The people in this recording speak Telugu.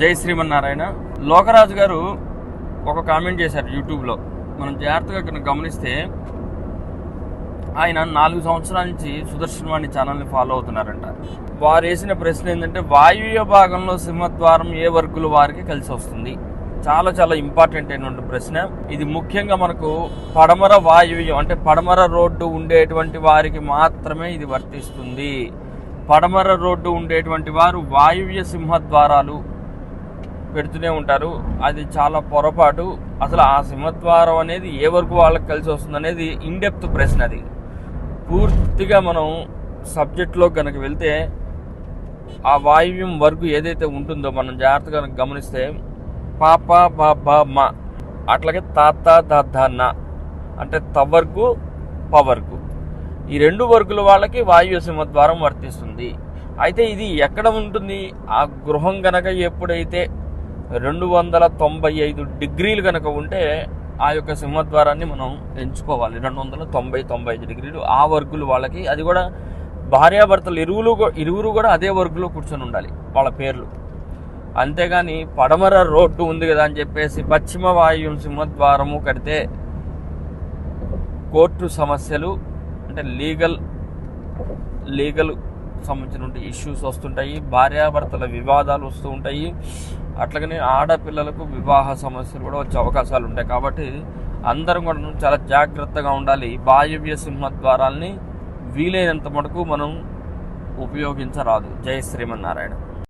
జై శ్రీమన్నారాయణ. లోకరాజు గారు ఒక కామెంట్ చేశారు యూట్యూబ్లో. మనం జాగ్రత్తగా కనుక గమనిస్తే ఆయన నాలుగు సంవత్సరాల నుంచి సుదర్శన్ వాణి ఛానల్ని ఫాలో అవుతున్నారంట. వారు వేసిన ప్రశ్న ఏంటంటే వాయువ్య భాగంలో సింహద్వారం ఏ వర్గుల వారికి కలిసి వస్తుంది? చాలా చాలా ఇంపార్టెంట్ అయినటువంటి ప్రశ్న. ఇది ముఖ్యంగా మనకు పడమర వాయువ్యం అంటే పడమర రోడ్డు ఉండేటువంటి వారికి మాత్రమే ఇది వర్తిస్తుంది. పడమర రోడ్డు ఉండేటువంటి వారు వాయువ్య సింహద్వారాలు పెడుతూనే ఉంటారు. అది చాలా పొరపాటు. అసలు ఆ సింహద్వారం అనేది ఏ వరకు వాళ్ళకి కలిసి వస్తుంది అనేది ఇన్డెప్త్ ప్రశ్న అది. పూర్తిగా మనం సబ్జెక్ట్లో కనుక వెళ్తే ఆ వాయువ్యం వరకు ఏదైతే ఉంటుందో మనం జాగ్రత్తగా గమనిస్తే పాప బా బా మా అట్లాగే తాత దాదా నా అంటే తవర్కు పవర్కు ఈ రెండు వర్గుల వాళ్ళకి వాయువ్య సింహద్వారం వర్తిస్తుంది. అయితే ఇది ఎక్కడ ఉంటుంది? ఆ గృహం గనక ఎప్పుడైతే రెండు వందల తొంభై ఐదు డిగ్రీలు కనుక ఉంటే ఆ యొక్క సింహద్వారాన్ని మనం ఎంచుకోవాలి. రెండు వందల తొంభై తొంభై ఐదు డిగ్రీలు ఆ వర్గులు వాళ్ళకి. అది కూడా భార్యాభర్తలు ఇరువులు ఇరువురు కూడా అదే వర్గులో కూర్చొని ఉండాలి వాళ్ళ పేర్లు. అంతేగాని పడమర రోడ్డు ఉంది కదా అని చెప్పేసి పశ్చిమ వాయువ్యం సింహద్వారము కడితే కోర్టు సమస్యలు అంటే లీగల్ లీగల్ సంబంధించిన ఇష్యూస్ వస్తుంటాయి భార్యాభర్తల వివాదాలు వస్తూ ఉంటాయి. అట్లాగనే ఆడపిల్లలకు వివాహ సమస్యలు కూడా వచ్చే అవకాశాలు ఉంటాయి. కాబట్టి అందరం కూడా చాలా జాగ్రత్తగా ఉండాలి. వాయువ్య సింహద్వారాల్ని వీలైనంత మటుకు మనం ఉపయోగించరాదు. జయ శ్రీమన్నారాయణ.